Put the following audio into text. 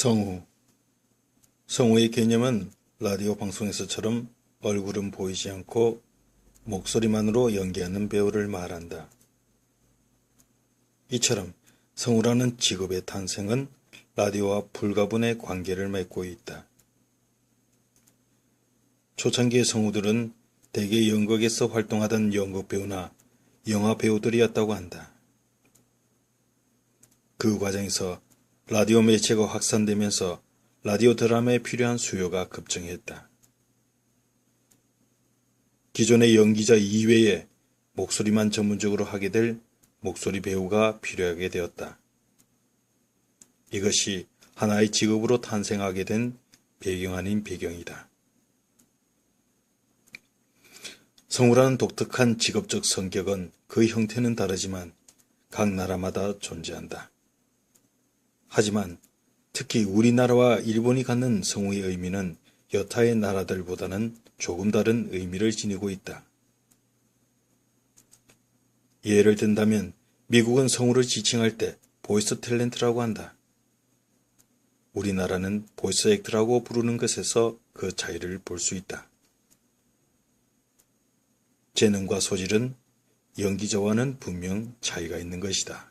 성우. 성우의 개념은 라디오 방송에서처럼 얼굴은 보이지 않고 목소리만으로 연기하는 배우를 말한다. 이처럼 성우라는 직업의 탄생은 라디오와 불가분의 관계를 맺고 있다. 초창기의 성우들은 대개 연극에서 활동하던 연극 배우나 영화 배우들이었다고 한다. 그 과정에서 라디오 매체가 확산되면서 라디오 드라마에 필요한 수요가 급증했다. 기존의 연기자 이외에 목소리만 전문적으로 하게 될 목소리 배우가 필요하게 되었다. 이것이 하나의 직업으로 탄생하게 된 배경 아닌 배경이다. 성우라는 독특한 직업적 성격은 그 형태는 다르지만 각 나라마다 존재한다. 하지만 특히 우리나라와 일본이 갖는 성우의 의미는 여타의 나라들보다는 조금 다른 의미를 지니고 있다. 예를 든다면 미국은 성우를 지칭할 때 보이스 탤런트라고 한다. 우리나라는 보이스 액트라고 부르는 것에서 그 차이를 볼 수 있다. 재능과 소질은 연기자와는 분명 차이가 있는 것이다.